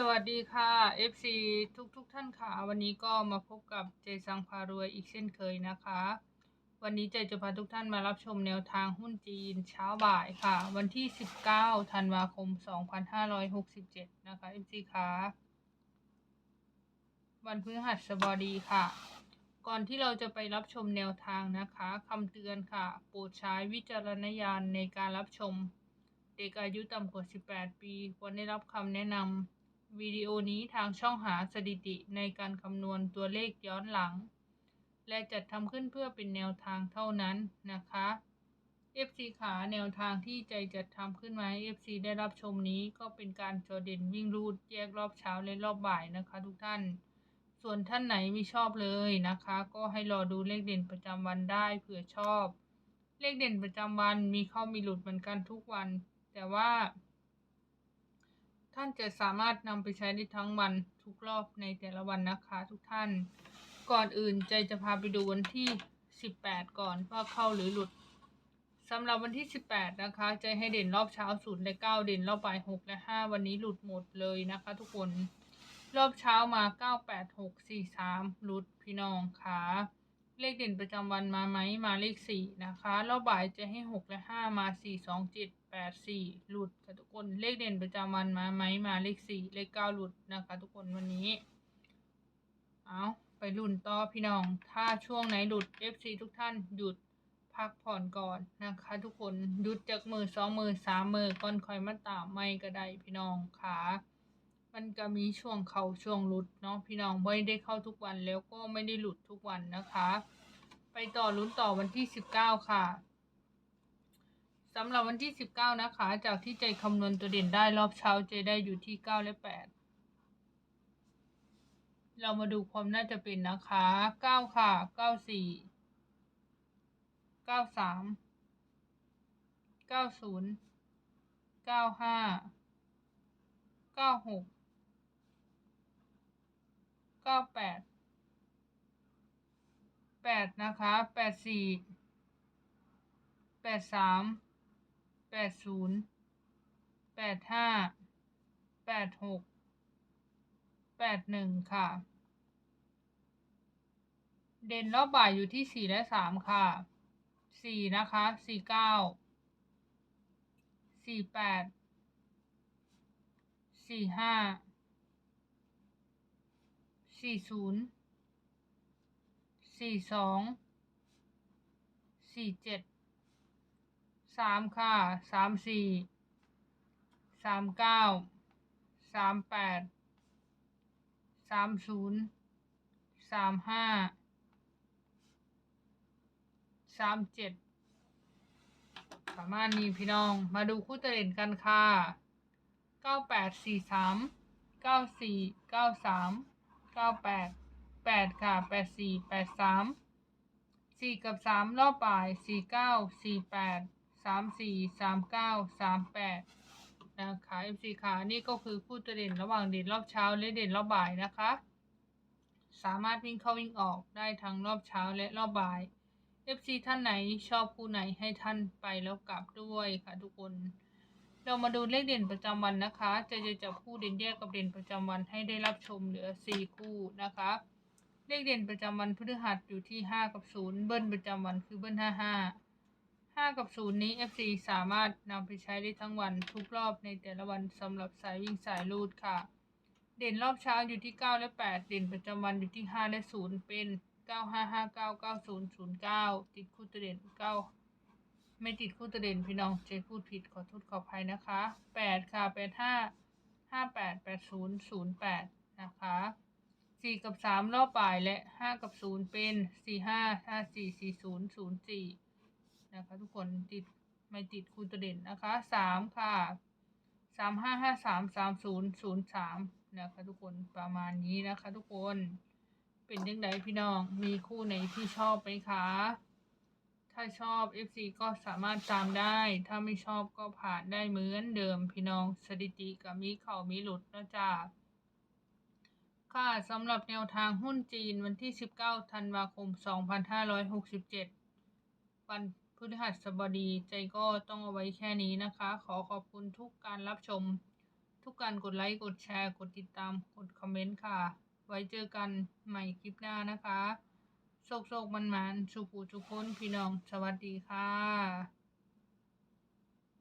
สวัสดีค่ะ FC ทุกทุกๆท่านค่ะ วันนี้ก็มาพบกับเจสังพารวยอีกเช่นเคยนะคะ วันนี้เจจะพาทุกท่านมารับชมแนวทางหุ้นจีนเช้าบ่ายค่ะ วันที่ 19ธันวาคม 2567 นะคะ FC ค่ะวันพฤหัสบดีค่ะ ก่อนที่เราจะไปรับชมแนวทางนะคะคำเตือนค่ะ โปรดใช้วิจารณญาณในการรับชม เด็กอายุต่ำกว่า 18 ปี ควรได้รับคำแนะนำ วิดีโอนี้ทางช่องหาสถิติในการคำนวณตัวเลขย้อนหลัง และจัดทำขึ้นเพื่อเป็นแนวทางเท่านั้นนะคะ FC ขาแนวทางที่ใจจัดทำขึ้นมาให้ FC ได้รับชมนี้ก็เป็นการจอเด่นวิ่งรูดแยกรอบเช้าและรอบบ่ายนะคะทุกท่าน ส่วนท่านไหนไม่ชอบเลยนะคะ ก็ให้รอดูเลขเด่นประจำวันได้เผื่อชอบ เลขเด่นประจำวันมีเข้ามีหลุดเหมือนกันทุกวัน แต่ว่า ท่านจะสามารถนำไปใช้ได้ทั้งวันทุกรอบในแต่ละวันนะคะทุกท่าน ก่อนอื่นใจจะพาไปดูวันที่ 18 ก่อนว่าเข้าหรือหลุดสำหรับวันที่ 18 นะคะใจให้เด่นรอบเช้า0และ9เด่นรอบบ่าย6และ5วันนี้หลุดหมดเลยนะคะ ทุกคนรอบเช้ามา 98643หลุดพี่น้องค่ะ เลขเด่นประจำวันมาไหมมาเลข4นะคะรอบบ่ายจะให้6และ5มา4 2 7 8 4หลุดค่ะทุกคนเลขเด่นประจำวันมาไหมมาเลข4เลข9หลุดนะคะ ทุกคนวันนี้ เอาไปรุ่นต่อพี่น้อง ถ้าช่วงไหนหลุด FC ทุกท่านหยุดพักผ่อนก่อนนะคะ ทุกคนหยุดจากมือสองมือสามมือก่อนคอยมาตามไม่ก็ได้พี่น้องค่ะ มันก็มีช่วงเขาช่วงหลุดเนาะพี่น้องไม่ได้เข้าทุกวันแล้วก็ไม่ได้หลุดทุกวันนะคะ ไปต่อลุ้นต่อวันที่สิบเก้าค่ะสำหรับวันที่สิบเก้านะคะ จากที่ใจคำนวณตัวเด่นได้รอบเช้าใจได้อยู่ที่เก้าและแปดเรามาดูความน่าจะเป็นนะคะเก้าค่ะเก้าสี่เก้าสาม เก้าศูนย์เก้าห้าเก้าหกเก้าแปดแปดนะคะแปดสี่แปดสามแปดศูนย์แปดห้าแปดหกแปดหนึ่งค่ะ เด่นรอบบ่ายอยู่ที่สี่และสามค่ะสี่นะคะสี่เก้าสี่แปดสี่ห้า สี่ศูนย์สี่สองสี่เจ็ดสามค่ะสามสี่สามเก้าสามแปดสามศูนย์สามห้าสามเจ็ดประมาณนี้พี่น้อง มาดูคู่ตัดเด่นกันค่ะเก้าแปดสี่สามเก้าสี่เก้าสาม เก้าแปดแปดค่ะแปดสี่แปดสามสี่กับสามรอบบ่ายสี่เก้าสี่แปดสามสี่สามเก้าสามแปดนะคะ FC ค่ะนี่ก็คือคู่ตัวเด่นระหว่างเด่นรอบเช้าและเด่นรอบบ่ายนะคะ สามารถวิ่งเข้าวิ่งออกได้ทั้งรอบเช้าและรอบบ่าย FC ท่านไหนชอบคู่ไหนให้ท่านไปแล้วกลับด้วยค่ะทุกคน เรามาดูเลขเด่นประจำวันนะคะจะจะจับคู่เด่นแยกกับเด่นประจำวันให้ได้รับชมเหลือ 4 คู่นะคะ เลขเด่นประจำวันพฤหัสอยู่ที่ 5 กับ 0 เบิ้ลประจำวันคือเบิ้ล 55 5 กับ 0 นี้ FC สามารถนำไปใช้ได้ทั้งวันทุกรอบในแต่ละวันสำหรับสายวิ่งสายลูดค่ะ เด่นรอบเช้าอยู่ที่ 9 และ 8 เด่นประจำวันอยู่ที่ 5 และ 0 เป็น 9559 9009 ติดคู่ตัวเด่น 9 ไม่ติดคู่ตัวเด่นพี่น้องเจพูดผิดขอโทษขออภัยนะคะ8ค่ะ85 58 80 08นย์ศูนย์แปดนะคะ4กับ3รอบบ่ายและ5กับ0เป็น45 54 40 04นย์ศูนย์สี่นะคะทุกคนติดไม่ติดคูณตัวเด่นนะคะสามค่ะสามห้าห้าสามสามศูนย์ศูนย์สามนะคะทุกคนประมาณนี้นะคะ ทุกคนเป็นยังไงพี่น้องมีคู่ไหนที่ชอบไหมคะ ถ้าชอบ FC ก็สามารถตามได้ ถ้าไม่ชอบก็ผ่านได้เหมือนเดิมพี่น้องสถิติกับมีเข่ามีหลุดนะจ๊ะค่ะสำหรับแนวทางหุ้นจีนวันที่ 19 ธันวาคม 2567 วันพฤหัสบดีใจก็ต้องเอาไว้แค่นี้นะคะ ขอขอบคุณทุกการรับชม ทุกการกดไลค์กดแชร์ กดติดตามกดคอมเมนต์ค่ะ ไว้เจอกันใหม่คลิปหน้านะคะ โศกโศกมันมันสุขูทุกคนพี่น้องสวัสดีค่ะ